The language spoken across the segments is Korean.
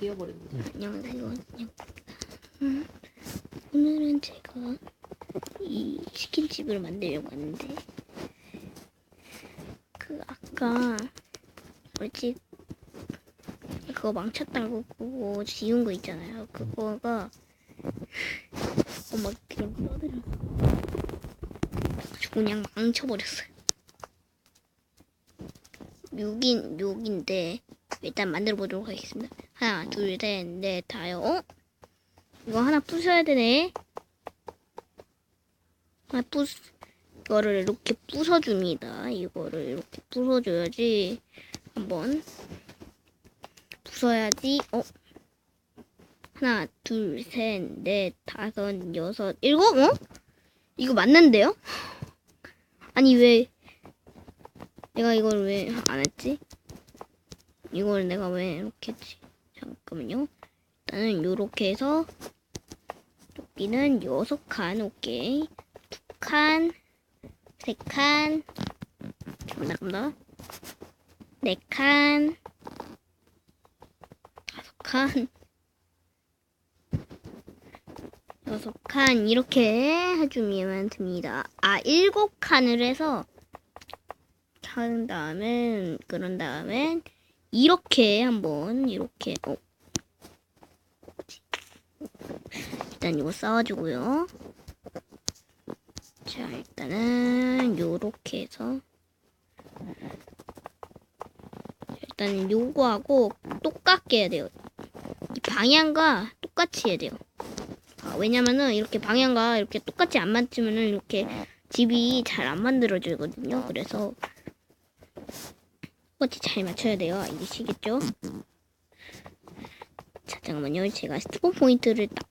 끼워버리는 안녕하세요. 음, 오늘은 제가 이 치킨집을 만들려고 하는데 그 아까 집 그거 망쳤다고 그거 지운 거 있잖아요. 그거가 엄마 그냥 떠들어 그냥 망쳐버렸어요. 묘긴 묘긴데 일단 만들어 보도록 하겠습니다. 하나, 둘, 셋, 넷, 다요. 어? 이거 하나 부숴야 되네. 하나 부수 이거를 이렇게 부숴줍니다. 이거를 이렇게 부숴줘야지. 한번 부숴야지. 어? 하나, 둘, 셋, 넷, 다섯, 여섯, 일곱? 어? 이거 맞는데요? 아니 왜 내가 이걸 왜 안 했지? 이걸 내가 왜 이렇게 했지? 잠깐만요. 일단은 요렇게 해서 여기는 여섯 칸, 오케이. 두 칸, 세 칸, 잠깐만, 잠깐만. 네 칸, 다섯 칸, 여섯 칸, 이렇게 해주면 됩니다. 아, 일곱 칸을 해서 한 다음에, 그런 다음에, 이렇게 한번 이렇게 어. 일단 이거 쌓아주고요. 자 일단은 요렇게 해서 일단 요거하고 똑같게 해야 돼요. 이 방향과 똑같이 해야 돼요. 아, 왜냐면은 이렇게 방향과 이렇게 똑같이 안 맞추면은 이렇게 집이 잘 안 만들어지거든요. 그래서 똑같이 잘 맞춰야 돼요. 알겠시겠죠? 자, 잠깐만요. 제가 스포 포인트를 딱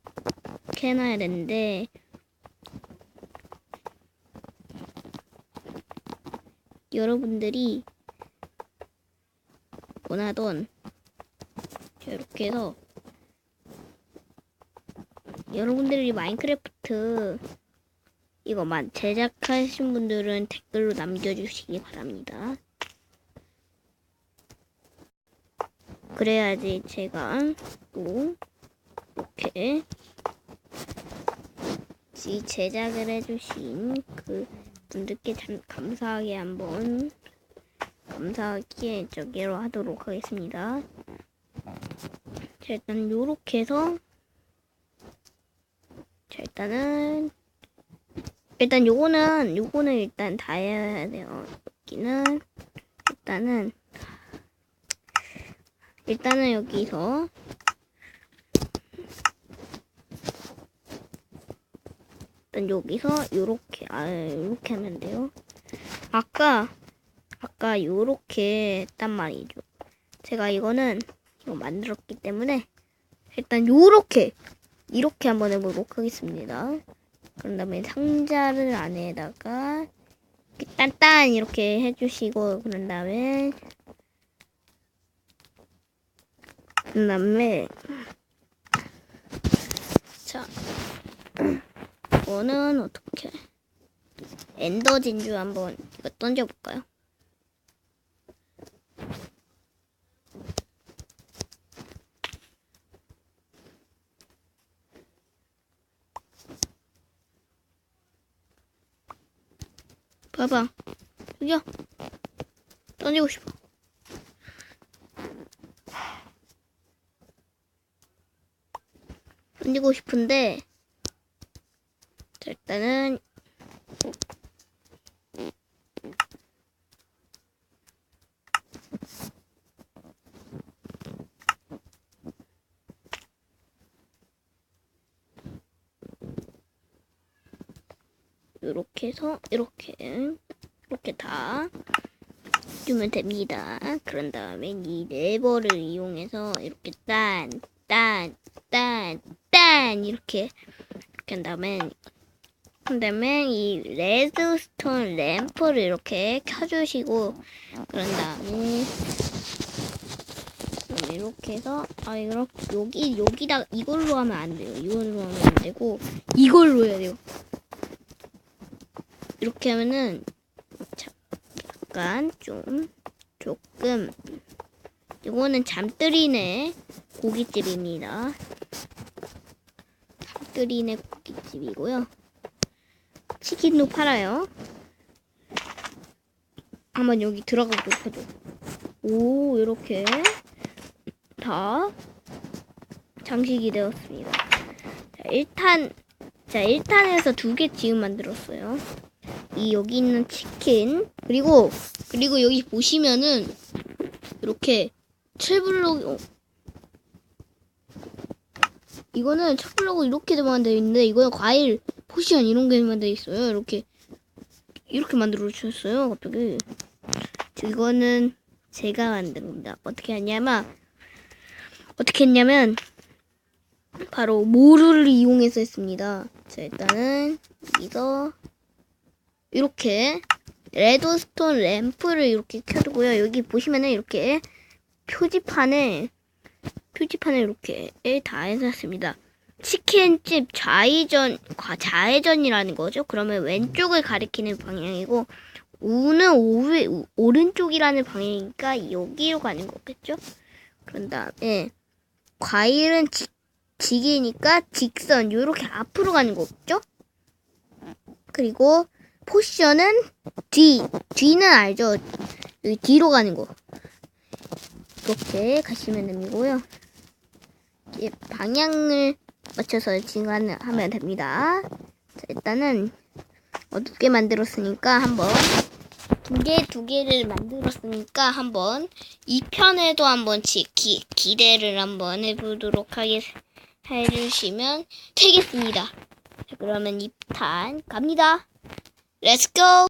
해놔야 되는데 여러분들이 원하던 자, 이렇게 해서 여러분들이 마인크래프트 이거만 제작하신 분들은 댓글로 남겨주시기 바랍니다. 그래야지 제가 또 이렇게 이 제작을 해주신 그 분들께 참 감사하게 한번 감사하게 저기로 하도록 하겠습니다. 자 일단 요렇게 해서 자 일단은 일단 요거는 요거는 일단 다 해야 돼요. 여기는 일단은 일단은 여기서 일단 여기서 요렇게 아 요렇게 하면 돼요. 아까 아까 요렇게 했단 말이죠. 제가 이거는 이거 만들었기 때문에 일단 요렇게 이렇게 한번 해보도록 하겠습니다. 그런 다음에 상자를 안에다가 이렇게 딴딴 이렇게 해주시고 그런 다음에 그 다음에 자 이거는 어떻게? 엔더 진주 한번 이거 던져볼까요? 봐봐. 여기요. 던지고 싶어 던지고 싶은데 자, 일단은 이렇게 해서 이렇게 이렇게 다 주면 됩니다. 그런 다음에 이 레버를 이용해서 이렇게 딴, 딴, 딴, 딴 이렇게 이렇게 한 다음에 한 다음에 이 레드스톤 램프를 이렇게 켜주시고 그런 다음에 이렇게 해서 아 이렇게 여기 여기다 이걸로 하면 안 돼요. 이걸로 하면 안 되고 이걸로 해야 돼요. 이렇게 하면은 자, 약간 좀 조금 이거는 잠들이네 고깃집입니다. 잠들이네 고깃집이고요. 치킨도 팔아요. 한번 여기 들어가 보도록 하죠. 오, 이렇게 다 장식이 되었습니다. 자, 1탄, 자, 1탄에서 두 개 지금 만들었어요. 이 여기 있는 치킨 그리고 그리고 여기 보시면은 이렇게 철블록 어. 이거는 철블록으로 이렇게 만 되어 있는데 이거는 과일 포션 이런 게 만 되어 있어요. 이렇게 이렇게 만들어 주셨어요. 갑자기 이거는 제가 만든 겁니다. 어떻게 하냐면 어떻게 했냐면 바로 모루를 이용해서 했습니다. 자 일단은 여기서 이렇게 레드스톤 램프를 이렇게 켜두고요. 여기 보시면은 이렇게 표지판에 표지판에 이렇게 다 해놨습니다. 치킨집 좌회전 과 좌회전이라는 거죠. 그러면 왼쪽을 가리키는 방향이고 우는 오르, 우- 오른쪽이라는 방향이니까 여기로 가는 거겠죠. 그런 다음에 과일은 직, 직이니까 직선 요렇게 앞으로 가는 거겠죠. 그리고 포션은 뒤 뒤는 알죠. 여기 뒤로 가는 거. 이렇게 가시면 됩니고요. 방향을 맞춰서 진행하면 하면 됩니다. 자, 일단은 어둡게 만들었으니까 한번 두 개, 두 개를 만들었으니까 한번 이 편에도 한번 지, 기, 기대를 한번 해보도록 하겠, 해주시면 되겠습니다. 자, 그러면 2탄 갑니다. 렛츠고!